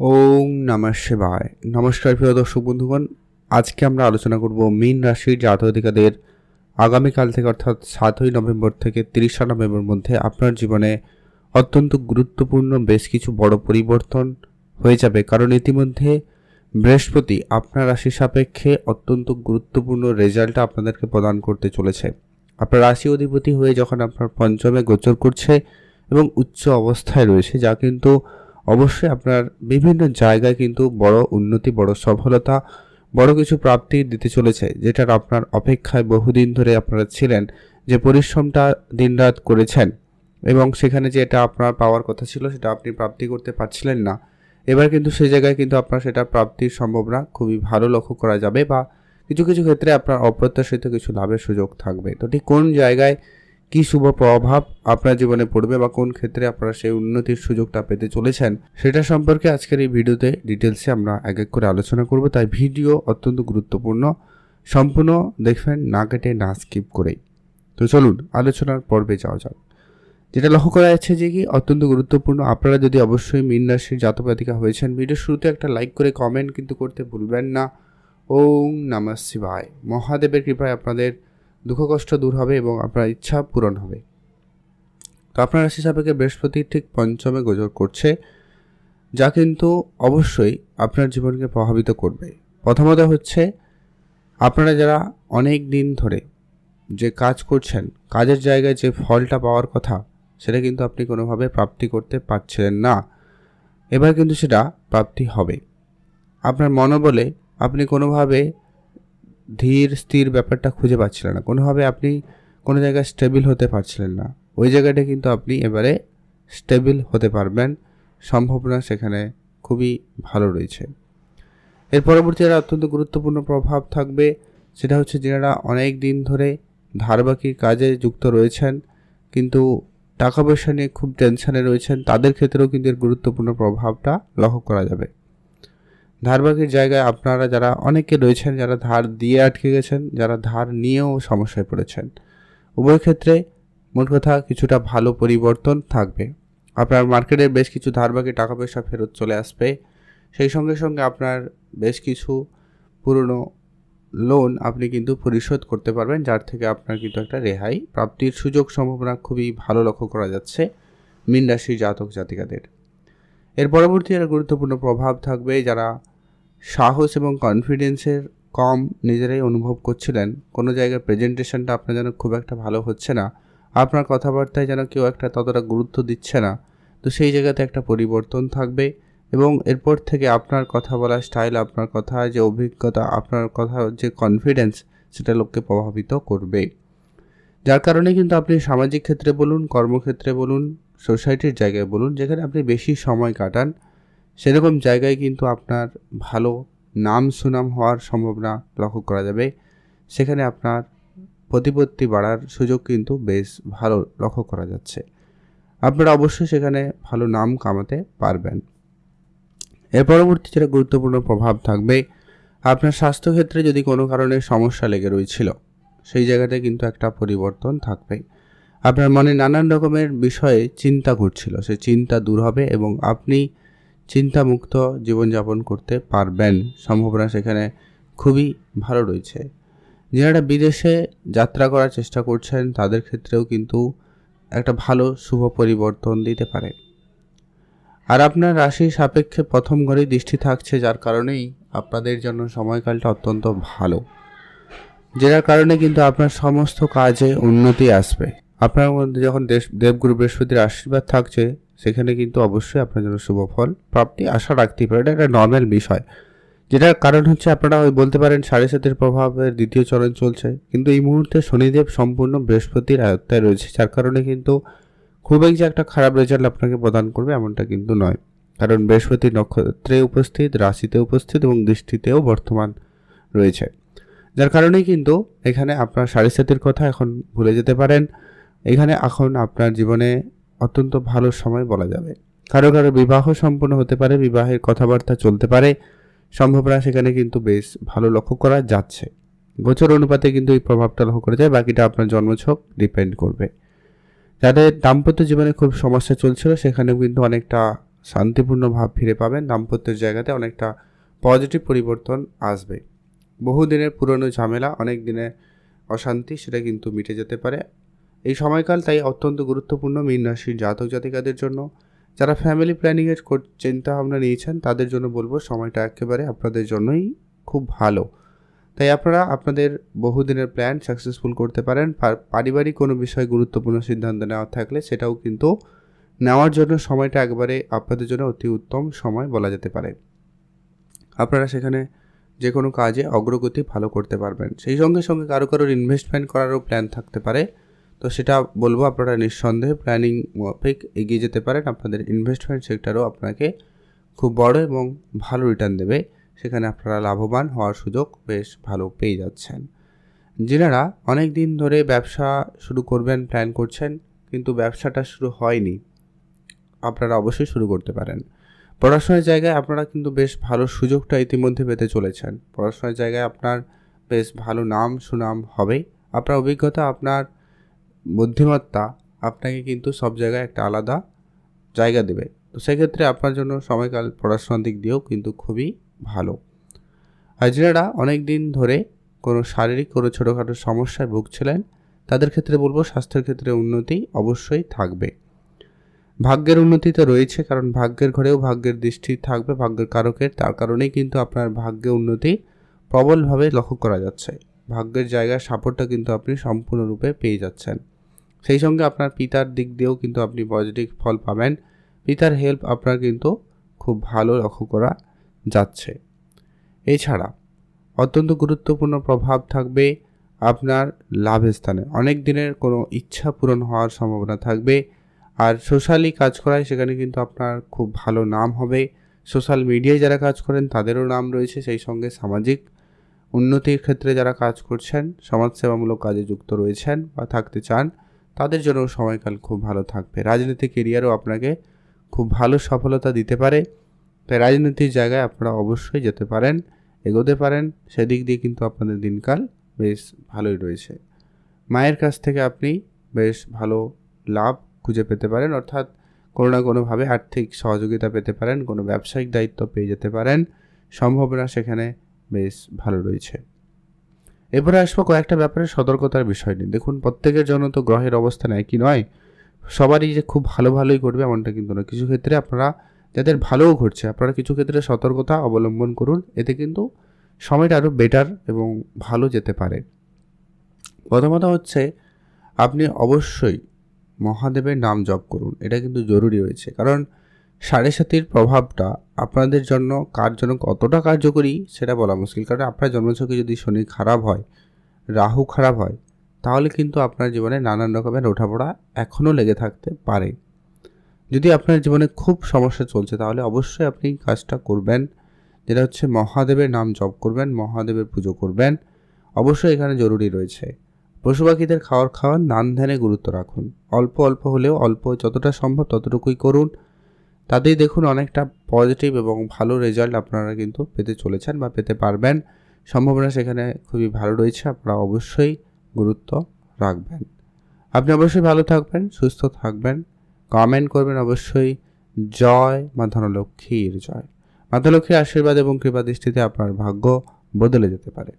ওম নমঃ শিবায়। নমস্কার প্রিয় দর্শক বন্ধুগণ, আজকে আমরা আলোচনা করব মীন রাশির জাতকাদের আগামীকাল থেকে অর্থাৎ সাতই নভেম্বর থেকে তিরিশা নভেম্বর মধ্যে আপনার জীবনে অত্যন্ত গুরুত্বপূর্ণ বেশ কিছু বড় পরিবর্তন হয়ে যাবে। কারণ ইতিমধ্যে বৃহস্পতি আপনার রাশি সাপেক্ষে অত্যন্ত গুরুত্বপূর্ণ রেজাল্ট আপনাদেরকে প্রদান করতে চলেছে। আপনার রাশি অধিপতি হয়ে যখন আপনার পঞ্চমে গোচর করছে এবং উচ্চ অবস্থায় রয়েছে, যা কিন্তু অবশ্যই আপনার বিভিন্ন জায়গায় কিন্তু বড় উন্নতি, বড় সফলতা, বড় কিছু প্রাপ্তি দিতে চলেছে, যেটার আপনার অপেক্ষায় বহুদিন ধরে আপনারা ছিলেন, যে পরিশ্রমটা দিনরাত করেছেন এবং সেখানে যে এটা আপনার পাওয়ার কথা ছিল, সেটা আপনি প্রাপ্তি করতে পারছিলেন না। এবার কিন্তু সেই জায়গায় কিন্তু আপনার সেটা প্রাপ্তির সম্ভাবনা খুবই ভালো লক্ষ্য করা যাবে বা কিছু কিছু ক্ষেত্রে আপনার অপ্রত্যাশিত কিছু লাভের সুযোগ থাকবে। তো ঠিক কোন জায়গায় কি শুভ প্রভাব আপনার জীবনে পড়বে বা কোন ক্ষেত্রে আপনারা সেই উন্নতির সুযোগটা পেতে চলেছেন সেটা সম্পর্কে আজকের এই ভিডিওতে ডিটেলসে আমরা এক এক করে আলোচনা করব। তাই ভিডিও অত্যন্ত গুরুত্বপূর্ণ। সম্পূর্ণ দেখবেন, না কেটে, না স্কিপ করেই। তো চলুন, আলোচনার পর্বে যাওয়া যাক। যেটা লক্ষ্য করা যাচ্ছে যে কি অত্যন্ত গুরুত্বপূর্ণ। আপনারা যদি অবশ্যই মীন রাশির জাতপাতিকা হয়েছেন ভিডিও শুরুতে একটা লাইক করে কমেন্ট কিন্তু করতে ভুলবেন না। ওম নমঃ শিবায়। মহাদেবের কৃপায় আপনাদের দুঃখ কষ্ট দূর হবে এবং আপনার ইচ্ছা পূরণ হবে। তো আপনার রাশি সাপেক্ষে বৃহস্পতি ঠিক পঞ্চমে গোচর করছে, যা কিন্তু অবশ্যই আপনার জীবনকে প্রভাবিত করবে। প্রথমত হচ্ছে, আপনারা যারা অনেক দিন ধরে যে কাজ করছেন, কাজের জায়গায় যে ফলটা পাওয়ার কথা, সেটা কিন্তু আপনি কোনোভাবে প্রাপ্তি করতে পারছিলেন না। এবার কিন্তু সেটা প্রাপ্তি হবে। আপনার মনোবলে আপনি কোনোভাবে ধীর, স্থির ব্যাপারটা খুঁজে পাচ্ছিলেন না। কোনোভাবে আপনি কোনো জায়গায় স্টেবিল হতে পারছিলেন না। ওই জায়গাটা কিন্তু আপনি এবারে স্টেবিল হতে পারবেন। সম্ভাবনা সেখানে খুবই ভালো রয়েছে। এর পরবর্তী একটা অত্যন্ত গুরুত্বপূর্ণ প্রভাব থাকবে, সেটা হচ্ছে যারা অনেক দিন ধরে ধারবাকি কাজে যুক্ত রয়েছেন, কিন্তু টাকা পয়সা নিয়ে খুব টেনশনে রয়েছেন, তাদের ক্ষেত্রেও কিন্তু এর গুরুত্বপূর্ণ প্রভাবটা লক্ষ্য করা যাবে। ধারবাকির জায়গায় আপনারা যারা অনেকে রয়েছেন, যারা ধার দিয়ে আটকে গেছেন, যারা ধার নিয়েও সমস্যায় পড়েছেন, উভয় ক্ষেত্রে মোট কথা কিছুটা ভালো পরিবর্তন থাকবে। আপনার মার্কেটের বেশ কিছু ধারবাকি টাকা পয়সা ফেরত চলে আসবে। সেই সঙ্গে সঙ্গে আপনার বেশ কিছু পুরনো লোন আপনি কিন্তু পরিশোধ করতে পারবেন, যার থেকে আপনার কিন্তু একটা রেহাই প্রাপ্তির সুযোগ সম্ভাবনা খুবই ভালো লক্ষ্য করা যাচ্ছে মিন রাশির জাতক জাতিকাদের। এর পরবর্তী একটা গুরুত্বপূর্ণ প্রভাব থাকবে যারা সাহস এবং কনফিডেন্সের কম নিজেরাই অনুভব করছিলেন। কোনো জায়গায় প্রেজেন্টেশনটা আপনার যেন খুব একটা ভালো হচ্ছে না। আপনার কথাবার্তায় যেন কেউ একটা ততটা গুরুত্ব দিচ্ছে না। তো সেই জায়গাতে একটা পরিবর্তন থাকবে এবং এরপর থেকে আপনার কথা বলার স্টাইল আপনার কথা, যে অভিজ্ঞতা, আপনার কথা, যে কনফিডেন্স সেটা লোককে প্রভাবিত করবে। যার কারণে কিন্তু আপনি সামাজিক ক্ষেত্রে বলুন, কর্মক্ষেত্রে বলুন, সোসাইটির জায়গায় বলুন, যেখানে আপনি বেশি সময় কাটান, সেরকম জায়গায় কিন্তু আপনার ভালো নাম সুনাম হওয়ার সম্ভাবনা লক্ষ্য করা যাবে। সেখানে আপনার প্রতিপত্তি বাড়ার সুযোগ কিন্তু বেশ ভালো লক্ষ্য করা যাচ্ছে। আপনারা অবশ্যই সেখানে ভালো নাম কামাতে পারবেন। এর পরবর্তী যেটা গুরুত্বপূর্ণ প্রভাব থাকবে, আপনার স্বাস্থ্যক্ষেত্রে যদি কোনো কারণে সমস্যা লেগে রয়েছিল সেই জায়গাতে কিন্তু একটা পরিবর্তন থাকবে। আপনার মনে নানান রকমের বিষয়ে চিন্তা ঘুরছিল। সে চিন্তা দূর হবে এবং আপনি চিন্তামুক্ত জীবনযাপন করতে পারবেন। সম্ভাবনা সেখানে খুবই ভালো রয়েছে। যারা বিদেশে যাত্রা করার চেষ্টা করছেন, তাদের ক্ষেত্রেও কিন্তু একটা ভালো শুভ পরিবর্তন দিতে পারে। আর আপনার রাশির সাপেক্ষে প্রথম ঘরেই দৃষ্টি থাকছে, যার কারণেই আপনাদের জন্য সময়কালটা অত্যন্ত ভালো। যেটার কারণে কিন্তু আপনার সমস্ত কাজে উন্নতি আসবে। আপনার মধ্যে যখন দেশ, দেবগুরু বৃহস্পতির আশীর্বাদ থাকছে, সেখানে কিন্তু অবশ্যই আপনার জন্য শুভ ফল প্রাপ্তি আশা রাখতেই পারে এটা একটা নর্মাল বিষয়। যেটার কারণ হচ্ছে আপনারা বলতে পারেন সাড়ে সাতের প্রভাবের দ্বিতীয় চরণ চলছে। কিন্তু এই মুহূর্তে শনিদেব সম্পূর্ণ বৃহস্পতির আয়ত্তায় রয়েছে, যার কারণে কিন্তু খুব যে একটা খারাপ রেজাল্ট আপনাকে প্রদান করবে এমনটা কিন্তু নয়। কারণ বৃহস্পতি নক্ষত্রে উপস্থিত, রাশিতে উপস্থিত এবং দৃষ্টিতেও বর্তমান রয়েছে। যার কারণেই কিন্তু এখানে আপনার সাড়ে সাতের কথা এখন ভুলে যেতে পারেন। এখানে এখন আপনার জীবনে অত্যন্ত ভালো সময় বলা যাবে। কারও কারও বিবাহ সম্পন্ন হতে পারে, বিবাহের কথাবার্তা চলতে পারে। সম্ভাবনা সেখানে কিন্তু বেশ ভালো লক্ষ্য করা যাচ্ছে। গোচর অনুপাতে কিন্তু এই প্রভাবটা লক্ষ্য করা যায়, বাকিটা আপনার জন্মছক ডিপেন্ড করবে। যাদের দাম্পত্য জীবনে খুব সমস্যা চলছিল, সেখানেও কিন্তু অনেকটা শান্তিপূর্ণ ভাব ফিরে পাবেন। দাম্পত্যের জায়গাতে অনেকটা পজিটিভ পরিবর্তন আসবে। বহুদিনের পুরনো ঝামেলা, অনেক দিনের অশান্তি, সেটা কিন্তু মিটে যেতে পারে। এই সময়কাল তাই অত্যন্ত গুরুত্বপূর্ণ মীন রাশির জাতক জাতিকাদের জন্য। যারা ফ্যামিলি প্ল্যানিংয়ের চিন্তা ভাবনা নিয়েছেন, তাদের জন্য বলব সময়টা একেবারে আপনাদের জন্যই খুব ভালো। তাই আপনারা আপনাদের বহুদিনের প্ল্যান সাকসেসফুল করতে পারেন। পারিবারিক কোনো বিষয়ে গুরুত্বপূর্ণ সিদ্ধান্ত নেওয়া থাকলে সেটাও কিন্তু নেওয়ার জন্য সময়টা একবারে আপনাদের জন্য অতি উত্তম সময় বলা যেতে পারে। আপনারা সেখানে যে কোনো কাজে অগ্রগতি ভালো করতে পারবেন। সেই সঙ্গে সঙ্গে কারও কারোর ইনভেস্টমেন্ট করারও প্ল্যান থাকতে পারে। তো সেটা বলব আপনারা নিঃসন্দেহে প্ল্যানিং মাফিক এগিয়ে যেতে পারেন। আপনাদের ইনভেস্টমেন্ট সেক্টরও আপনাকে খুব বড় এবং ভালো রিটার্ন দেবে। সেখানে আপনারা লাভবান হওয়ার সুযোগ বেশ ভালো পেয়ে যাচ্ছেন। যিনারা অনেক দিন ধরে ব্যবসা শুরু করবেন প্ল্যান করছেন, কিন্তু ব্যবসাটা শুরু হয়নি। আপনারা অবশ্যই শুরু করতে পারেন। পড়াশোনার জায়গায় আপনারা কিন্তু বেশ ভালো সুযোগটা ইতিমধ্যে পেতে চলেছেন। পড়াশোনার জায়গায় আপনার বেশ ভালো নাম সুনাম হবে। আপনার অভিজ্ঞতা, আপনার বুদ্ধিমত্তা আপনাকে কিন্তু সব জায়গায় একটা আলাদা জায়গা দেবে। তো সেক্ষেত্রে আপনার জন্য সময়কাল পড়াশোনার দিক দিয়েও কিন্তু খুবই ভালো। যারা অনেক দিন ধরে কোনো শারীরিক, কোনো ছোটোখাটো সমস্যায় ভুগছিলেন, তাদের ক্ষেত্রে বলব স্বাস্থ্যের ক্ষেত্রে উন্নতি অবশ্যই থাকবে। ভাগ্যের উন্নতি তো রয়েছে, কারণ ভাগ্যের ঘরেও ভাগ্যের দৃষ্টি থাকবে, ভাগ্যের কারকের। তার কারণেই কিন্তু আপনার ভাগ্যে উন্নতি প্রবলভাবে লক্ষ্য করা যাচ্ছে। ভাগ্যের জায়গায় সাপোর্টটা কিন্তু আপনি সম্পূর্ণরূপে পেয়ে যাচ্ছেন। সেই সঙ্গে আপনার পিতার দিক দিয়েও কিন্তু আপনি পজিটিভ ফল পাবেন। পিতার হেল্প আপনার কিন্তু খুব ভালো লক্ষ্য করা যাচ্ছে। এছাড়া অত্যন্ত গুরুত্বপূর্ণ প্রভাব থাকবে আপনার লাভের স্থানে। অনেক দিনের কোনো ইচ্ছা পূরণ হওয়ার সম্ভাবনা থাকবে। আর সোশ্যালি কাজ করায়, সেখানে কিন্তু আপনার খুব ভালো নাম হবে। সোশ্যাল মিডিয়ায় যারা কাজ করেন, তাদেরও নাম রয়েছে। সেই সঙ্গে সামাজিক উন্নতির ক্ষেত্রে যারা কাজ করছেন, সমাজসেবামূলক কাজে যুক্ত রয়েছেন বা থাকতে চান, তাদের জন্য সময়কাল খুব ভালো থাকবে। রাজনৈতিক কেরিয়ারও আপনাকে খুব ভালো সফলতা দিতে পারে। তাই রাজনীতির জায়গায় আপনারা অবশ্যই যেতে পারেন, এগোতে পারেন। সেদিক দিয়ে কিন্তু আপনাদের দিনকাল বেশ ভালোই রয়েছে। মায়ের কাছ থেকে আপনি বেশ ভালো লাভ খুঁজে পেতে পারেন, অর্থাৎ কোনো না কোনোভাবে আর্থিক সহযোগিতা পেতে পারেন, কোনো ব্যবসায়িক দায়িত্ব পেয়ে যেতে পারেন। সম্ভাবনা সেখানে বেশ ভালো রয়েছে। এরপরে আসব কয়েকটা ব্যাপারে সতর্কতার বিষয় নিয়ে। দেখুন, প্রত্যেকের জন্য তো গ্রহের অবস্থান একই নয়, সবারই যে খুব ভালো ভালোই করবে এমনটা কিন্তু না কিছু ক্ষেত্রে আপনারা, যাদের ভালোও ঘটছে, আপনারা কিছু ক্ষেত্রে সতর্কতা অবলম্বন করুন, এতে কিন্তু সময়টা আরও বেটার এবং ভালো যেতে পারে। প্রথমত হচ্ছে, আপনি অবশ্যই মহাদেবের নাম জপ করুন। এটা কিন্তু জরুরি রয়েছে কারণ সাড়ে সাতির প্রভাবটা আপনাদের জন্য কার জন্য কতটা কার্যকরী সেটা বলা মুশকিল। কারণ আপনার জন্মছকে যদি শনি খারাপ হয়, রাহু খারাপ হয়, তাহলে কিন্তু আপনার জীবনে নানান রকমের ওঠাপড়া এখনও লেগে থাকতে পারে। যদি আপনার জীবনে খুব সমস্যা চলছে, তাহলে অবশ্যই আপনি কাজটা করবেন। যেটা হচ্ছে মহাদেবের নাম জপ করবেন, মহাদেবের পুজো করবেন। অবশ্যই এখানে জরুরি রয়েছে। পশু পাখিদের খাওয়ার খাওয়ার নান ধ্যানে গুরুত্ব রাখুন। অল্প অল্প হলেও অল্প যতটা সম্ভব ততটুকুই করুন। তাতেই দেখুন অনেকটা পজিটিভ এবং ভালো রেজাল্ট আপনারা কিন্তু পেতে চলেছেন বা পেতে পারবেন। সম্ভাবনা সেখানে খুবই ভালো রয়েছে, আপনারা অবশ্যই গুরুত্ব রাখবেন। আপনি অবশ্যই ভালো থাকবেন, সুস্থ থাকবেন। কমেন্ট করবেন অবশ্যই, জয় মা ধনলক্ষ্মীর জয়। মা ধনলক্ষ্মীর আশীর্বাদ এবং কৃপা দৃষ্টিতে আপনার ভাগ্য বদলে যেতে পারে।